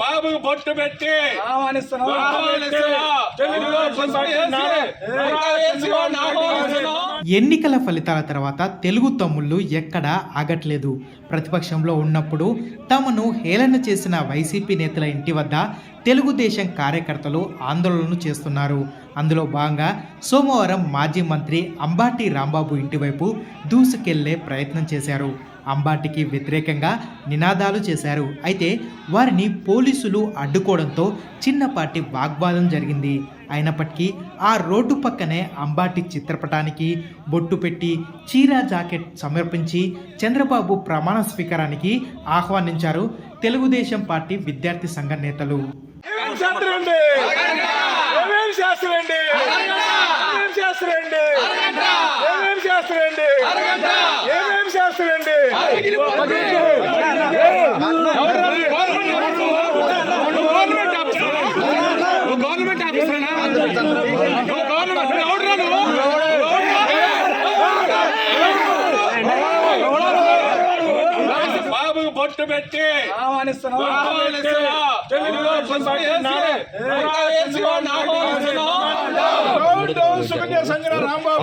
బాబు బొట్టు పెట్టి ఎన్నికల ఫలితాల తర్వాత తెలుగు తమ్ముళ్ళు ఎక్కడా ఆగట్లేదు. ప్రతిపక్షంలో ఉన్నప్పుడు తమను హేళన చేసిన వైసీపీ నేతల ఇంటి వద్ద తెలుగుదేశం కార్యకర్తలు ఆందోళనలు చేస్తున్నారు. అందులో భాగంగా సోమవారం మాజీ మంత్రి అంబాటి రాంబాబు ఇంటివైపు దూసుకెళ్ళే ప్రయత్నం చేశారు. అంబాటికి వ్యతిరేకంగా నినాదాలు చేశారు. అయితే వారిని పోలీసులు అడ్డుకోవడంతో చిన్నపాటి వాగ్వాదం జరిగింది. అయినప్పటికీ ఆ రోడ్డు పక్కనే అంబాటి చిత్రపటానికి బొట్టు పెట్టి చీరా జాకెట్ సమర్పించి చంద్రబాబు ప్రమాణ స్వీకారానికి ఆహ్వానించారు తెలుగుదేశం పార్టీ విద్యార్థి సంఘ నేతలు. ఏమేం శాస్త్రండి శాస్త్రండి శాస్త్రండి ఏమేం శాస్త్రండి ఏమేం శాస్త్రండి గవర్నమెంట్ ఆఫీసర్ గవర్నమెంట్ ఎవడరా నువ్వు బాబు బొట్టు పెట్టి రాంబాబు